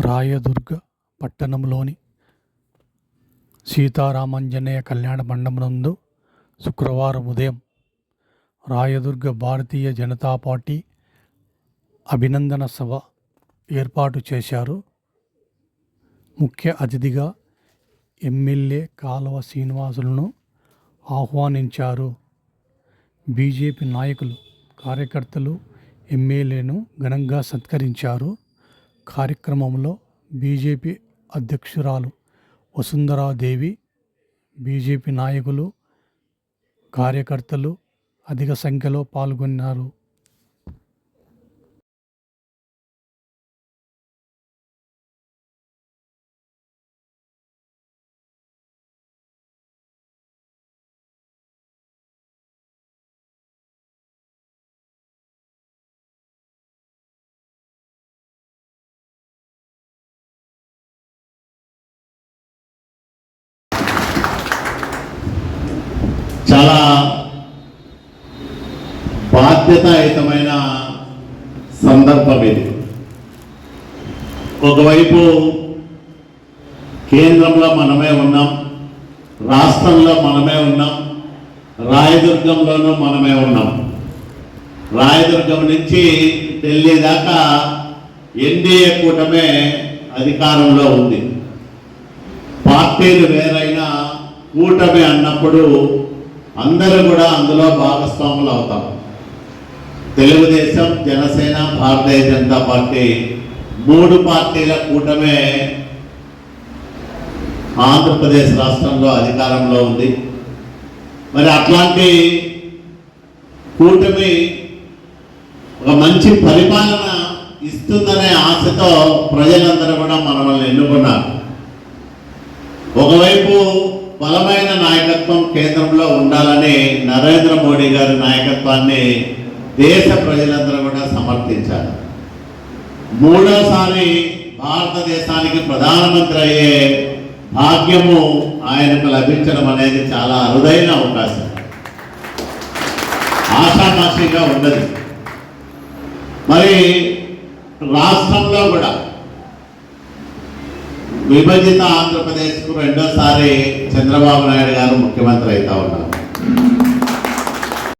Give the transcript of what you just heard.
రాయదుర్గ పట్టణంలోని సీతారామాంజనేయ కళ్యాణ మండపనందు శుక్రవారం ఉదయం రాయదుర్గ భారతీయ జనతా పార్టీ అభినందన సభ ఏర్పాటు చేశారు. ముఖ్య అతిథిగా ఎమ్మెల్యే కాలువ శ్రీనివాసులను ఆహ్వానించారు. బీజేపీ నాయకులు కార్యకర్తలు ఎమ్మెల్యేను ఘనంగా సత్కరించారు. కార్యక్రమంలో బీజేపీ అధ్యక్షురాలు వసుంధరాదేవి బీజేపీ నాయకులు కార్యకర్తలు అధిక సంఖ్యలో పాల్గొన్నారు. చాలా బాధ్యతాయుతమైన సందర్భం ఇది. ఒకవైపు కేంద్రంలో మనమే ఉన్నాం రాష్ట్రంలో మనమే ఉన్నాం రాయదుర్గంలోనూ మనమే ఉన్నాం. రాయదుర్గం నుంచి ఢిల్లీ దాకా ఎన్డీఏ కూటమే అధికారంలో ఉంది. పార్టీలు వేరైనా కూటమి అన్నప్పుడు అందరూ కూడా అందులో భాగస్వాములు అవుతాం. తెలుగుదేశం జనసేన భారతీయ జనతా పార్టీ మూడు పార్టీల కూటమే ఆంధ్రప్రదేశ్ రాష్ట్రంలో అధికారంలో ఉంది. మరి అట్లాంటి కూటమి ఒక మంచి పరిపాలన ఇస్తుందనే ఆశతో ప్రజలందరూ కూడా మనల్ని ఎన్నుకున్నారు. ఒకవైపు బలమైన నాయకత్వం కేంద్రంలో ఉండాలని నరేంద్ర మోడీ గారి నాయకత్వాన్ని దేశ ప్రజలందరూ కూడా సమర్థించారు మూడోసారి భారతదేశానికి ప్రధానమంత్రి అయ్యే భాగ్యము ఆయనకు లభించడం అనేది చాలా అరుదైన అవకాశం. ఆషామాషిగా ఉండదు. మరి రాష్ట్రంలో కూడా విభజిత ఆంధ్రప్రదేశ్కు రెండోసారి చంద్రబాబు నాయుడు గారు ముఖ్యమంత్రి అవుతా ఉన్నారు.